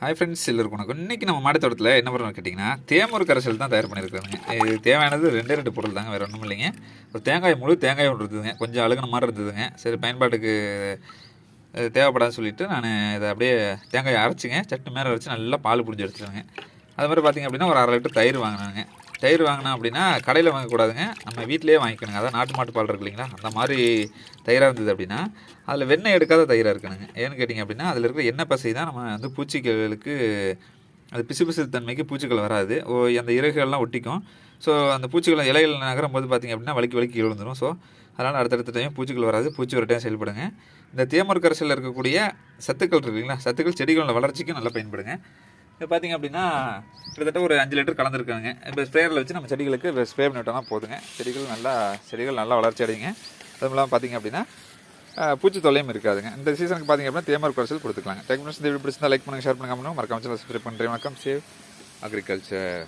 Hi friends எல்லோருக்கும் வணக்கம். இன்றைக்கி நம்ம மாடித்தோட்டத்தில் என்ன பண்ணுறோம்னு கேட்டிங்கன்னா தேமூர் கரைசல் தான் தயார் பண்ணியிருக்காங்க. இது தேவையானது ரெண்டே ரெண்டு பொருள் தாங்க வேறு ஒன்றும் இல்லைங்க. ஒரு தேங்காய் முழு தேங்காய் ஒன்று இருந்ததுங்க. கொஞ்சம் அழுகுன மாதிரி இருந்ததுங்க. சரி பயன்பாட்டுக்கு அது தேவைப்படாதுன்னு சொல்லிட்டு நான் இதை அப்படியே தேங்காயை அரைச்சிங்க. சட்னி மேலே அரைச்சி நல்லா பால் புடிஞ்சு எடுத்துருவேங்க அது மாதிரி பார்த்திங்க அப்படின்னா ஒரு அரை லிட்டர் தயிர் வாங்கினாங்க தயிர் வாங்கினோம் அப்படின்னா கடையில் வாங்கக்கூடாதுங்க. நம்ம வீட்டிலேயே வாங்கிக்கணுங்க. அதான் நாட்டு மாட்டு பால் இருக்கு இல்லைங்களா? அந்த மாதிரி தயிராக இருந்தது அப்படின்னா அதில் வெண்ணெய் எடுக்காத தயிராக இருக்கணுங்க. ஏன்னு கேட்டிங்க அப்படின்னா அதில் இருக்கிற எண்ணெய் பசை தான் நம்ம வந்து பூச்சிகளுக்கு அது பிசு தன்மைக்கு பூச்சிகள் வராது. ஓ அந்த இறகுகள்லாம் ஒட்டிக்கும். ஸோ அந்த பூச்சிகள் இலைகள் நகரும் போது பார்த்திங்க அப்படின்னா வலிக்கு வலிக்கு விழுந்துடும் ஸோ அதனால் அடுத்தடுத்த டைம் பூச்சிகள் வராது. பூச்சி ஒரு டைம் செயல்படுங்க. இந்த தேமர் கரைசலில் இருக்கக்கூடிய சத்துக்கள் இருக்கு இல்லைங்களா? சத்துக்கள் செடிகளோட வளர்ச்சிக்கு நல்லா பயன்படுங்க. இப்போ பார்த்திங்க அப்படின்னா கிட்டத்தட்ட ஒரு அஞ்சு லிட்டர் கலந்துருக்காங்க. இப்போ ஸ்ப்ரேயரில் வச்சு நம்ம செடிகளுக்கு ஸ்ப்ரே பண்ணி விட்டோம்னா போதுங்க. செடிகள் நல்லா செடிகள் நல்லா வளர்ச்சி அடையுங்க. அதுவும் இல்லாமல் பார்த்திங்க அப்படின்னா பூச்சி தொல்லையும் இருக்காதுங்க. இந்த சீசனுக்கு பார்த்திங்க அப்படின்னா தேமர் குறைச்சல் கொடுத்துக்கலாங்க. டெக்னிக்ஸ் இந்த வீடியோ பிடிச்சிருந்தா லைக் பண்ணுங்கள் ஷேர் பண்ணுங்க. மறக்காமல் சப்ஸ்கிரைப் பண்ணுறேன் வணக்கம். Save agriculture